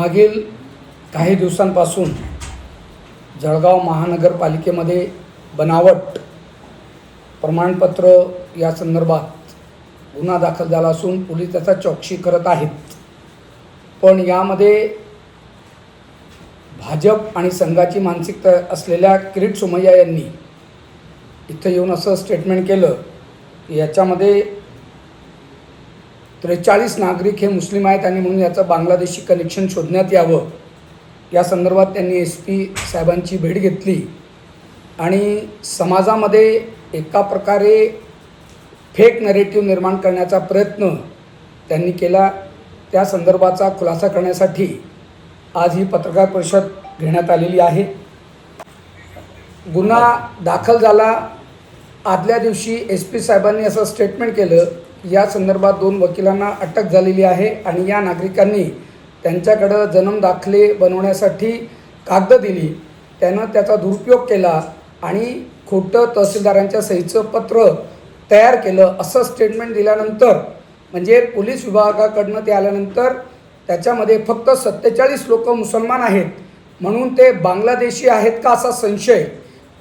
मागील काही दिवसांपासून जळगाव महानगरपालिकेमध्ये बनावट प्रमाणपत्र या संदर्भात गुन्हा दाखल झाला असून पोलीस त्याचा चौकशी करत आहेत. पण यामध्ये भाजप आणि संघाची मानसिकता असलेल्या किरीट सोमय्या यांनी इथं येऊन असं स्टेटमेंट केलं की याच्यामध्ये त्रेचाळीस नागरिक हे मुस्लिम आहेत आणि म्हणून याचं बांगलादेशी कनेक्शन शोधण्यात यावं. या संदर्भात त्यांनी एस पी साहेबांची भेट घेतली. आणि समाजामध्ये एका प्रकारे फेक नरेटिव्ह निर्माण करण्याचा प्रयत्न त्यांनी केला. त्या संदर्भाचा खुलासा करण्यासाठी आज ही पत्रकार परिषद घेण्यात आलेली आहे. गुन्हा दाखल झाला. आदल्या दिवशी एस पी साहेबांनी असं स्टेटमेंट केलं या संदर्भात दोन वकिलांना अटक झालेली आहे आणि या नागरिकांनी त्यांच्याकडं जन्म दाखले बनवण्यासाठी कागद दिली. त्यानं त्याचा दुरुपयोग केला आणि खोटं तहसीलदारांच्या सहीचं पत्र तयार केलं असं स्टेटमेंट दिल्यानंतर म्हणजे पोलीस विभागाकडनं ते आल्यानंतर त्याच्यामध्ये फक्त सत्तेचाळीस लोक मुसलमान आहेत. म्हणून ते बांगलादेशी आहेत का असा संशय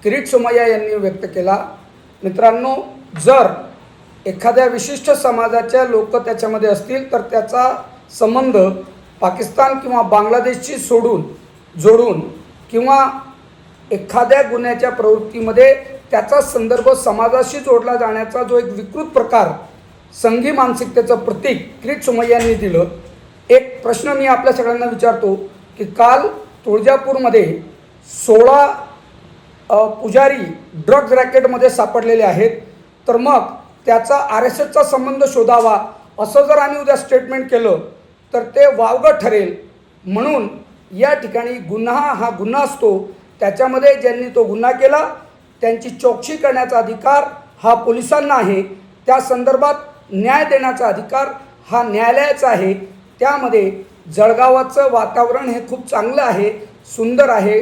किरीट सोमय्या यांनी व्यक्त केला. मित्रांनो जर एखाद्या विशिष्ट समाजाच्या लोक त्याच्यामध्ये असतील तर त्याचा संबंध पाकिस्तान किंवा बांगलादेशशी सोडून जोडून किंवा एखाद्या गुन्ह्याच्या प्रवृत्तीमध्ये त्याचा संदर्भ समाजाशी जोडला जाण्याचा जो एक विकृत प्रकार संघी मानसिकतेचं प्रतीक किरीट सुमय्यांनी दिलं एक प्रश्न मी आपल्या सगळ्यांना विचारतो की काल तुळजापूरमध्ये सोळा पुजारी ड्रग्ज रॅकेटमध्ये सापडलेले आहेत तर मग त्याचा आर एस एसचा संबंध शोधावा असं जर आम्ही उद्या स्टेटमेंट केलं तर ते वावगं ठरेल. म्हणून या ठिकाणी गुन्हा हा गुन्हा असतो. त्याच्यामध्ये ज्यांनी तो गुन्हा केला त्यांची चौकशी करण्याचा अधिकार हा पोलिसांना आहे. त्या संदर्भात न्याय देण्याचा अधिकार हा न्यायालयाचा आहे. त्यामध्ये जळगावाचं वातावरण हे खूप चांगलं आहे सुंदर आहे.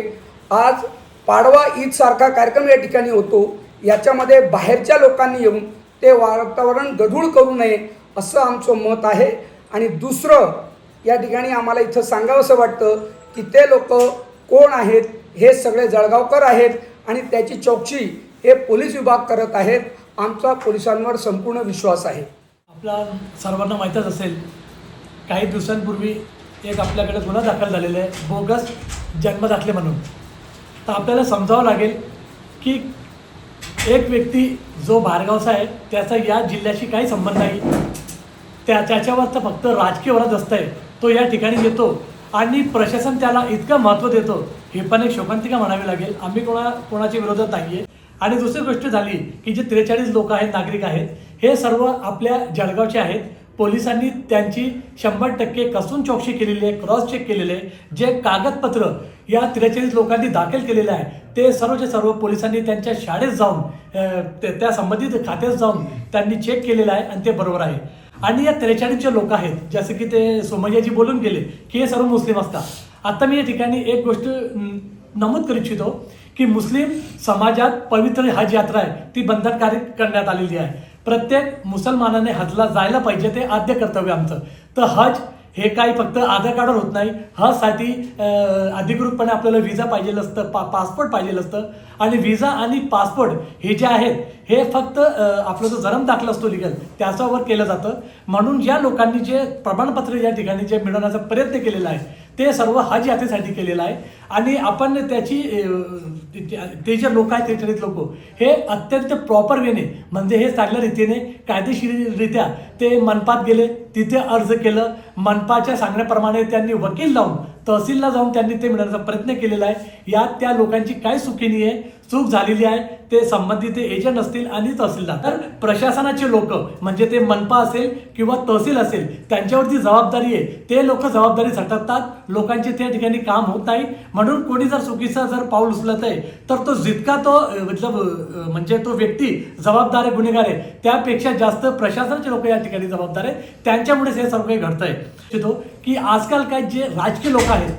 आज पाडवा ईदसारखा कार्यक्रम या ठिकाणी होतो. याच्यामध्ये बाहेरच्या लोकांनी येऊन ते वातावरण गढूळ करू नये असं आमचं मत आहे. आणि दुसरं या ठिकाणी आम्हाला इथं सांगावंसं वाटतं की ते लोक कोण आहेत हे सगळे जळगावकर आहेत आणि त्याची चौकशी हे पोलीस विभाग करत आहेत. आमचा पोलिसांवर संपूर्ण विश्वास आहे. आपला सर्वांना माहीतच असेल काही दिवसांपूर्वी एक आपल्याकडे गुन्हा दाखल झालेला आहे बोगस जन्मदाखले म्हणून. तर आपल्याला समजावं लागेल की एक व्यक्ती जो बाहेरगावचा आहे त्याचा या जिल्ह्याशी काही संबंध नाही. त्या त्याच्यावर तर फक्त राजकीय वरात असतंय तो या ठिकाणी येतो आणि प्रशासन त्याला इतकं महत्त्व देतो. हे पण एक शोकांतिका म्हणावी लागेल. आम्ही कोणा कोणाच्या विरोधात नाही आहे आणि दुसरी गोष्ट झाली की जे त्रेचाळीस लोक आहेत नागरिक आहेत हे सर्व आपल्या जळगावचे आहेत. पोलिसांनी त्यांची शंभर टक्के कसून चौकशी केलेली आहे क्रॉस चेक केलेले आहे. जे कागदपत्र या त्रेचाळीस लोकांनी दाखल केलेलं आहे ते सर्वचे सर्व पोलिसांनी त्यांच्या शाळेत जाऊन त्या संबंधित खात्यात जाऊन त्यांनी चेक केलेलं आहे आणि ते बरोबर आहे. आणि या त्रेचाळीस जे लोक आहेत जसं की ते सोमय्याजी बोलून गेले की हे सर्व मुस्लिम असतात. आता मी या ठिकाणी एक गोष्ट नमूद करू इच्छितो की मुस्लिम समाजात पवित्र हज यात्रा आहे ती बंधनकारक करण्यात आलेली आहे. प्रत्येक मुसलमानाने हजला जायला पाहिजे ते आद्य कर्तव्य आमचं. तर हज हे काही फक्त आधार कार्डवर होत नाही. हजसाठी अधिकृतपणे आपल्याला व्हिजा पाहिजे असतं पा पासपोर्ट पाहिजे असतं. आणि व्हिजा आणि पासपोर्ट हे जे आहेत हे फक्त आपलं जो जन्म दाखला असतो लिगल त्याच्यावर केलं जातं. म्हणून ज्या लोकांनी जे प्रमाणपत्र या ठिकाणी जे मिळवण्याचा प्रयत्न केलेला आहे ते सर्व हज यात्रेसाठी केलेलं आहे. आणि आपण त्याची ते- जे लोक आहेत त्याच्यात लोक हे अत्यंत प्रॉपर वेने म्हणजे हे चांगल्या रीतीने कायदेशीररित्या ते मनपात गेले तिथे अर्ज केलं मनपाच्या सांगण्याप्रमाणे त्यांनी वकील लावून तहसीलला जाऊन त्यांनी ते मिळवण्याचा प्रयत्न केलेला आहे. यात त्या लोकांची काय चुकीनी आहे चूक झालेली आहे ते संबंधित एजंट असतील आणि तहसीलदार. तर प्रशासनाचे लोक म्हणजे ते मनपा असेल किंवा तहसील असेल त्यांच्यावरती जबाबदारी आहे. ते लोक जबाबदारी झटकतात लोकांचे त्या ठिकाणी काम होत नाही. म्हणून कोणी जर चुकीचा जर पाऊल उचलत आहे तर तो जितका तो मतलब म्हणजे तो व्यक्ती जबाबदार आहे गुन्हेगार आहे त्यापेक्षा जास्त प्रशासनाचे लोक या ठिकाणी जबाबदार आहे त्यांच्यामुळेच हे सर्व काही घडतंय. तो की आजकाल काय जे राजकीय लोक आहेत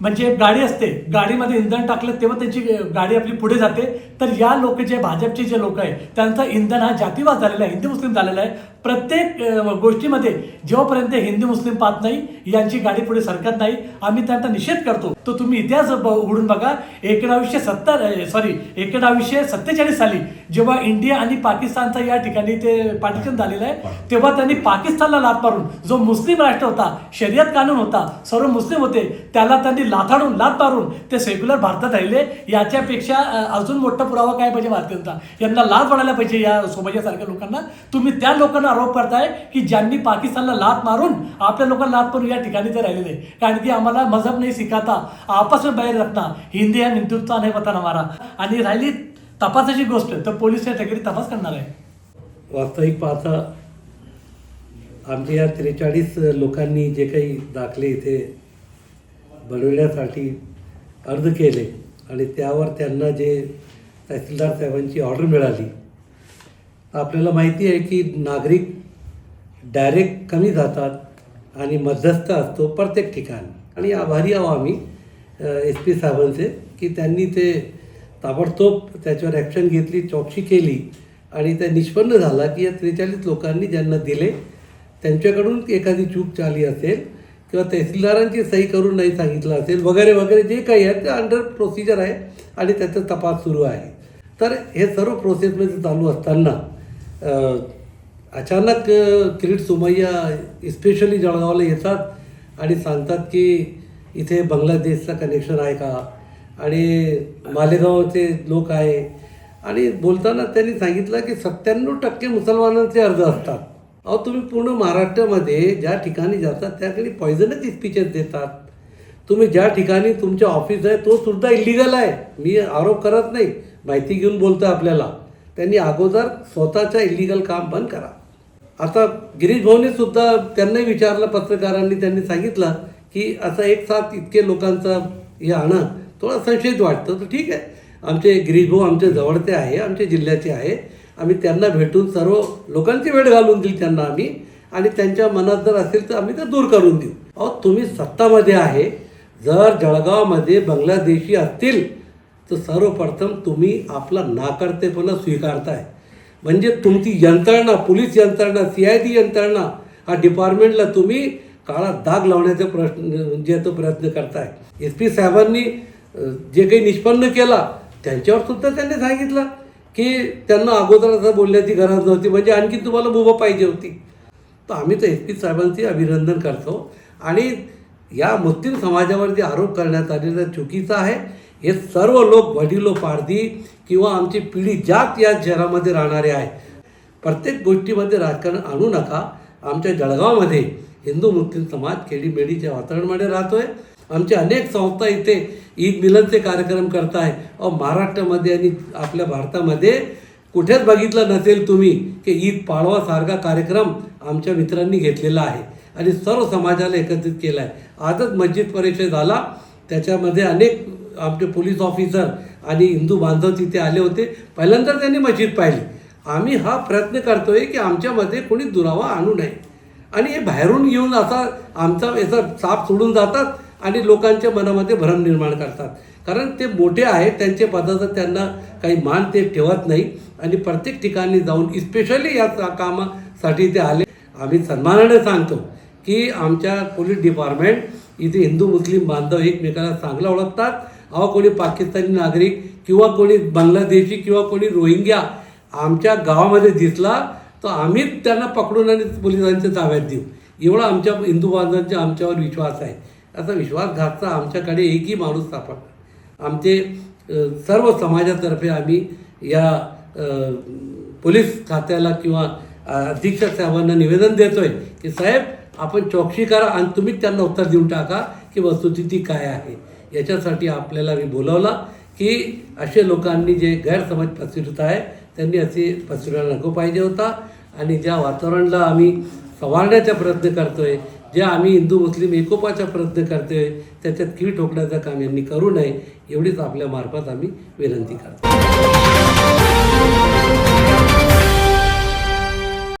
म्हणजे गाडी असते गाडीमध्ये इंधन टाकलं तेव्हा त्यांची गाडी आपली पुढे जाते. तर या लोक जे भाजपचे जे लोक आहेत त्यांचं इंधन हा जातीवाद झालेला आहे हिंदू मुस्लिम झालेला आहे. प्रत्येक गोष्टीमध्ये जेव्हापर्यंत हिंदू मुस्लिम पाहत नाही यांची गाडी पुढे सरकत नाही आम्ही त्यांचा निषेध करतो. तो तुम्ही इतिहास उघडून बघा. एकोणावीसशे सत्तर सॉरी एकोणावीसशे सत्तेचाळीस साली जेव्हा इंडिया आणि पाकिस्तानचा या ठिकाणी ते पार्टिशन झालेलं आहे तेव्हा त्यांनी पाकिस्तानला लाथ मारून जो मुस्लिम राष्ट्र होता शर्यत कानून होता सर्व मुस्लिम होते त्याला त्यांनी लाथाडून लाथ मारून ते सेक्युलर भारतात राहिले. याच्यापेक्षा अजून मोठा पुरावा काय पाहिजे भारतीयांचा? यांना लाथ पडायला पाहिजे या सोबतच्या लोकांना. तुम्ही त्या लोकांना आरोप करताय की ज्यांनी पाकिस्तानला लाथ मारून आपल्या लोकांना लात मारून या ठिकाणी ते राहिलेले. कारण की आम्हाला मजहब नाही शिकाता आपस में बाहेर रखना हिंदी आणि हिंदुत्व नाही पता हमारा आणि राहिली तपासाची गोष्ट तर पोलीस या ठिकाणी तपास करणार आहे. वास्तविक पाहता आमच्या या त्रेचाळीस लोकांनी जे काही दाखले इथे बनवण्यासाठी अर्ज केले आणि त्यावर त्यांना जे तहसीलदार साहेबांची ऑर्डर मिळाली आपल्याला माहिती आहे की नागरिक डायरेक्ट कमी जातात आणि मध्यस्थ असतो प्रत्येक ठिकाणी. आणि आभारी आहो आम्ही एस पी साहेबांचे की त्यांनी ते ताबडतोब त्याच्यावर ॲक्शन घेतली चौकशी केली आणि ते निष्पन्न झाला की या त्रेचाळीस लोकांनी ज्यांना दिले त्यांच्याकडून एखादी चूक झाली असेल किंवा तहसीलदारांची सही करून नाही सांगितलं असेल वगैरे वगैरे जे काही आहे ते अंडर प्रोसिजर आहे आणि त्याचा तपास सुरू आहे. तर हे सर्व प्रोसेसमध्ये चालू असताना अचानक किरीट सोमय्या स्पेशली जळगावला येतात आणि सांगतात की इथे बांगलादेशचा कनेक्शन आहे का? आणि मालेगावचे लोक आहे. आणि बोलताना त्यांनी सांगितलं की सत्त्याण्णव टक्के मुसलमानांचे अर्ज असतात. अहो तुम्ही पूर्ण महाराष्ट्रामध्ये ज्या ठिकाणी जातात त्या ठिकाणी पॉयझनच स्पीचेस देतात. तुम्ही ज्या ठिकाणी तुमचे ऑफिस आहे तो सुद्धा इलिगल आहे. मी आरोप करत नाही. माहिती घेऊन बोलतो आपल्याला. त्यांनी अगोदर स्वतःच्या इलिगल काम बंद करा. आता गिरीश भाऊने सुद्धा त्यांनाही विचारलं पत्रकारांनी त्यांनी सांगितलं की असं एक साथ इतके लोकांचं हे आणं थोडं संशयित वाटतं तर ठीक आहे. आमचे गिरीश भाऊ आमच्या जवळचे आहे आमच्या जिल्ह्याचे आहे. आम्ही त्यांना भेटून सर्व लोकांची वेळ घालून देईल त्यांना आम्ही. आणि त्यांच्या मनात जर असेल तर आम्ही ते दूर करून देऊ. अहो तुम्ही सत्तामध्ये आहे. जर जळगावमध्ये बांगलादेशी असतील तर सर्वप्रथम तुम्ही आपला नाकर्तेपणा स्वीकारताय. म्हणजे तुमची यंत्रणा पोलीस यंत्रणा सी आय डी यंत्रणा हा डिपार्टमेंटला तुम्ही काळा दाग लावण्याचा प्रश्न जे तो प्रयत्न करताय. एस पी साहेबांनी जे काही निष्पन्न केला त्यांच्यावर सुद्धा त्यांनी सांगितलं की त्यांना अगोदर असं बोलण्याची गरज नव्हती म्हणजे आणखी तुम्हाला मुभा पाहिजे होती. तर आम्ही तर एस पी साहेबांचे अभिनंदन करतो. आणि या मुस्लिम समाजावर जे आरोप करण्यात आलेला चुकीचा आहे. हे सर्व लोक वडिलो पारधी किंवा आमची पिढी जात या शहरामध्ये राहणारे आहे. प्रत्येक गोष्टीमध्ये राजकारण आणू नका. आमच्या जळगावमध्ये हिंदू मुस्लिम समाज खेडीमेडीच्या वातावरणामध्ये राहतोय. आमचे अनेक संस्था इथे ईद मिलनचे कार्यक्रम करत आहे अ महाराष्ट्रामध्ये आणि आपल्या भारतामध्ये कुठेच बघितलं नसेल तुम्ही की ईद पाडवासारखा कार्यक्रम आमच्या मित्रांनी घेतलेला आहे आणि सर्व समाजाला एकत्रित केला आहे आजच मस्जिद परिषद झाला त्याच्यामध्ये अनेक आमचे पोलीस ऑफिसर आणि हिंदू बांधव तिथे आले होते. पहिल्यांदा त्यांनी मस्जिद पाहिली. आम्ही हा प्रयत्न करतोय की आमच्यामध्ये कोणी दुरावा आणू नये. आणि हे बाहेरून येऊन असा आमचा याचा साप सोडून जातात आणि लोकांच्या मनामध्ये भ्रम निर्माण करतात. कारण ते मोठे आहेत त्यांचे पदाचा त्यांना काही मान ते ठेवत नाही. आणि प्रत्येक ठिकाणी जाऊन स्पेशली या कामासाठी ते आले. आम्ही सन्मानाने सांगतो की आमच्या पोलीस डिपार्टमेंट इथे हिंदू मुस्लिम बांधव एकमेकाला चांगला ओळखतात. अहो कोणी पाकिस्तानी नागरिक किंवा कोणी बांगलादेशी किंवा कोणी रोहिंग्या आमच्या गावामध्ये दिसला तर आम्हीच त्यांना पकडून आणि पोलिसांच्या ताब्यात देऊ. एवढा आमच्या हिंदू बांधवांचा आमच्यावर विश्वास आहे. असा विश्वासघातचा आमच्याकडे एकही माणूस सापडला आमचे सर्व समाजातर्फे आम्ही या पोलीस खात्याला किंवा अधीक्षक साहेबांना निवेदन देतोय की साहेब आपण चौकशी करा आणि तुम्हीच त्यांना उत्तर देऊन टाका की वस्तुस्थिती काय आहे. याच्यासाठी आपल्याला मी बोलावला की असे लोकांनी जे गैरसमज पसरत आहे त्यांनी असे पसरवायला नको पाहिजे होता. आणि ज्या वातावरणाला आम्ही संवारण्याचा प्रयत्न करतो आहे जे आम्ही हिंदू मुस्लिम एकोपाचा प्रयत्न करतो आहे त्याच्यात की ठोकण्याचं काम यांनी करू नये एवढीच आपल्या मार्फत आम्ही विनंती करतो.